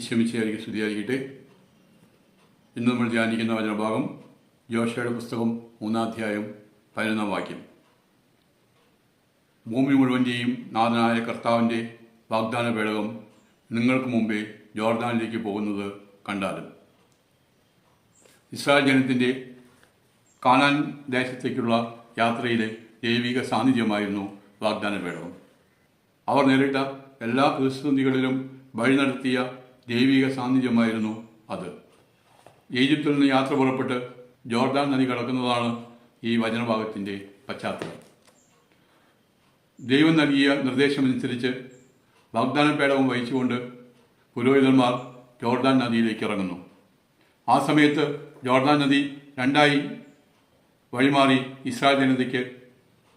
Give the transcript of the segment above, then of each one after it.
ഈശ്വമിച്ചയായിരിക്കും സ്തുതിയായിരിക്കട്ടെ. ഇന്ന് നമ്മൾ ധ്യാനിക്കുന്ന വചനഭാഗം ജോഷയുടെ പുസ്തകം മൂന്നാധ്യായം പതിനൊന്നാം വാക്യം. ഭൂമി മുഴുവന്റെയും നാഥനായ കർത്താവിന്റെ വാഗ്ദാന പേടകം നിങ്ങൾക്ക് മുമ്പേ ജോർദാനിലേക്ക് പോകുന്നത് കണ്ടാലും. ഇസ്രായേൽ ജനത്തിന്റെ കാനാൻ ദേശത്തേക്കുള്ള യാത്രയിലെ ദൈവിക സാന്നിധ്യമായിരുന്നു വാഗ്ദാന പേടകം അവർ നേരിട്ട എല്ലാ പ്രതിസന്ധികളിലും വഴി നടത്തിയ ദൈവിക സാന്നിധ്യമായിരുന്നു അത്. ഈജിപ്തിൽ നിന്ന് യാത്ര പുറപ്പെട്ട് ജോർദാൻ നദി കടക്കുന്നതാണ് ഈ വചനഭാഗത്തിന്റെ പശ്ചാത്തലം. ദൈവം നൽകിയ നിർദ്ദേശമനുസരിച്ച് വാഗ്ദാന പേടവും വഹിച്ചുകൊണ്ട് പുരോഹിതന്മാർ ജോർദാൻ നദിയിലേക്ക് ഇറങ്ങുന്നു. ആ സമയത്ത് ജോർദാൻ നദി രണ്ടായി വഴിമാറി ഇസ്രായേൽ ജനതയ്ക്ക്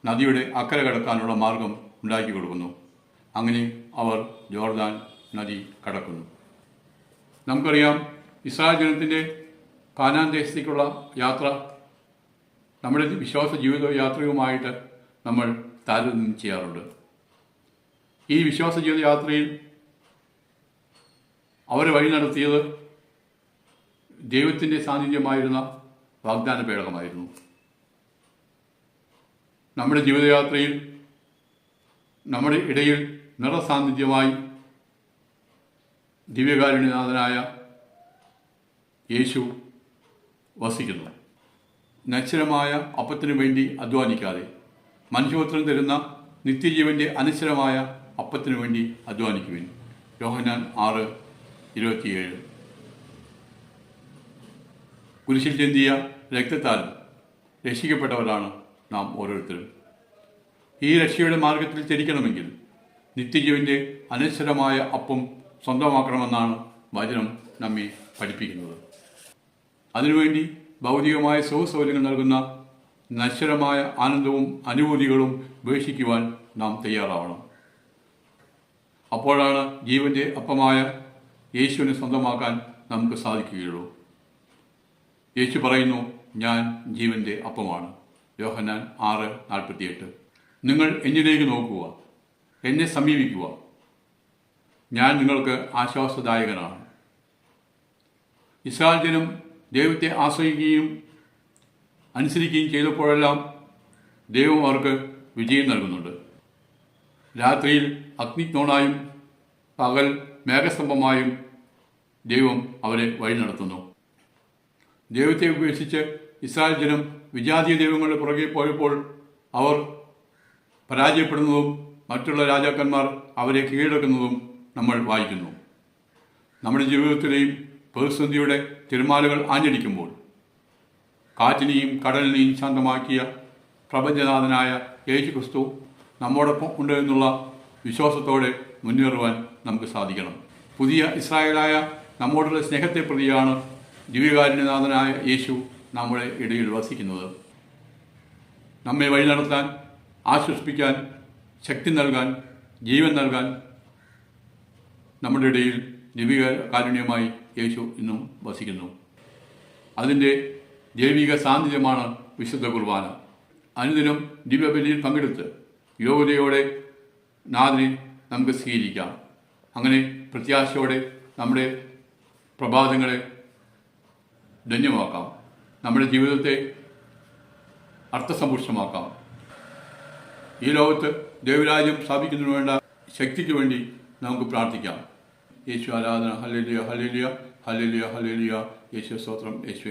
നദിയുടെ അക്കര കടക്കാനുള്ള മാർഗം ഉണ്ടാക്കി കൊടുക്കുന്നു അങ്ങനെ അവർ ജോർദാൻ നദി കടക്കുന്നു. നമുക്കറിയാം ഇസ്രായേൽ ജനത്തിന്റെ കാനാൻ ദേശത്തേക്കുള്ള യാത്ര നമ്മുടെ വിശ്വാസ ജീവിത യാത്രയുമായിട്ട് നമ്മൾ താരതമ്യം ചെയ്യാറുണ്ട്. ഈ വിശ്വാസ ജീവിത യാത്രയിൽ അവരെ വഴി നടത്തിയത് ദൈവത്തിന്റെ സാന്നിധ്യമായിരുന്ന വാഗ്ദാന പേടകമായിരുന്നു. നമ്മുടെ ജീവിതയാത്രയിൽ നമ്മുടെ ഇടയിൽ നിറസാന്നിധ്യമായി ദിവ്യകാരുണ്യനാഥനായ യേശു വസിക്കുന്നു. നശ്വരമായ അപ്പത്തിനു വേണ്ടി അധ്വാനിക്കാതെ മനുഷ്യപുത്രൻ തരുന്ന നിത്യജീവന്റെ അനശ്വരമായ അപ്പത്തിനു വേണ്ടി അധ്വാനിക്കുവിൻ. യോഹനാൻ ആറ് ഇരുപത്തിയേഴ്. കുരിശിൽ ചെന്തിയ രക്തത്താൽ രക്ഷിക്കപ്പെട്ടവരാണ് നാം ഓരോരുത്തരും. ഈ രക്ഷയുടെ മാർഗത്തിൽ ചരിക്കണമെങ്കിൽ നിത്യജീവന്റെ അനശ്വരമായ അപ്പം സ്വന്തമാക്കണമെന്നാണ് വചനം നമ്മെ പഠിപ്പിക്കുന്നത്. അതിനുവേണ്ടി ഭൗതികമായ സുഖസൗകര്യങ്ങൾ നൽകുന്ന നശ്വരമായ ആനന്ദവും അനുഭൂതികളും ഉപേക്ഷിക്കുവാൻ നാം തയ്യാറാവണം. അപ്പോഴാണ് ജീവന്റെ അപ്പമായ യേശുവിനെ സ്വന്തമാക്കാൻ നമുക്ക് സാധിക്കുകയുള്ളൂ. യേശു പറയുന്നു ഞാൻ ജീവന്റെ അപ്പമാണ്. യോഹന്നാൻ ആറ് നാൽപ്പത്തിയെട്ട്. നിങ്ങൾ എന്നിലേക്ക് നോക്കുക എന്നെ സമീപിക്കുക. ഞാൻ നിങ്ങൾക്ക് ആശ്വാസദായകനാണ്. ഇസ്രായേൽ ജനം ദൈവത്തെ ആശ്രയിക്കുകയും അനുസരിക്കുകയും ചെയ്തപ്പോഴെല്ലാം ദൈവം അവർക്ക് വിജയം നൽകുന്നുണ്ട്. രാത്രിയിൽ അഗ്നിജ്ഞോണായും പകൽ മേഘസ്തംഭമായും ദൈവം അവരെ വഴി നടത്തുന്നു. ദൈവത്തെ ഉപേക്ഷിച്ച് ഇസ്രായേൽ ജനം വിജാതീയ ദൈവങ്ങളുടെ പുറകെ പോയപ്പോൾ അവർ പരാജയപ്പെടുന്നതും മറ്റുള്ള രാജാക്കന്മാർ അവരെ കീഴടക്കുന്നതും നമ്മൾ വായിക്കുന്നു. നമ്മുടെ ജീവിതത്തിലെയും പ്രതിസന്ധിയുടെ തിരുമാലകൾ ആഞ്ഞടിക്കുമ്പോൾ കാറ്റിനെയും കടലിനെയും ശാന്തമാക്കിയ പ്രപഞ്ചനാഥനായ യേശു ക്രിസ്തു നമ്മോടൊപ്പം ഉണ്ട് എന്നുള്ള വിശ്വാസത്തോടെ മുന്നേറുവാൻ നമുക്ക് സാധിക്കണം. പുതിയ ഇസ്രായേലായ നമ്മോടുള്ള സ്നേഹത്തെ പ്രതിയാണ് ദിവ്യകാരുണ്യനാഥനായ യേശു നമ്മുടെ ഇടയിൽ വസിക്കുന്നത്. നമ്മെ വഴി നടത്താൻ ആശ്വസിപ്പിക്കാൻ ശക്തി നൽകാൻ ജീവൻ നൽകാൻ നമ്മുടെ ഇടയിൽ ദൈവിക കാരുണ്യമായി യേശു ഇന്നും വസിക്കുന്നു. അതിന്റെ ദൈവിക സാന്നിധ്യമാണ് വിശുദ്ധ കുർബാന. അനുദിനം ദിവ്യബലിയിൽ പങ്കെടുത്ത് യോഗ്യതയോടെ നാഥനെ നമുക്ക് സ്വീകരിക്കാം. അങ്ങനെ പ്രത്യാശയോടെ നമ്മുടെ പ്രഭാതങ്ങളെ ധന്യമാക്കാം. നമ്മുടെ ജീവിതത്തെ അർത്ഥസമ്പുഷ്ടമാക്കാം. ഈ ലോകത്ത് ദൈവരാജ്യം സ്ഥാപിക്കുന്നതിന് വേണ്ട ശക്തിക്ക് വേണ്ടി നമുക്ക് പ്രാർത്ഥിക്കാം. యేసు ఆరాధన హల్లెలూయా హల్లెలూయా హల్లెలూయా హల్లెలూయా యేసు స్తోత్రం యేసు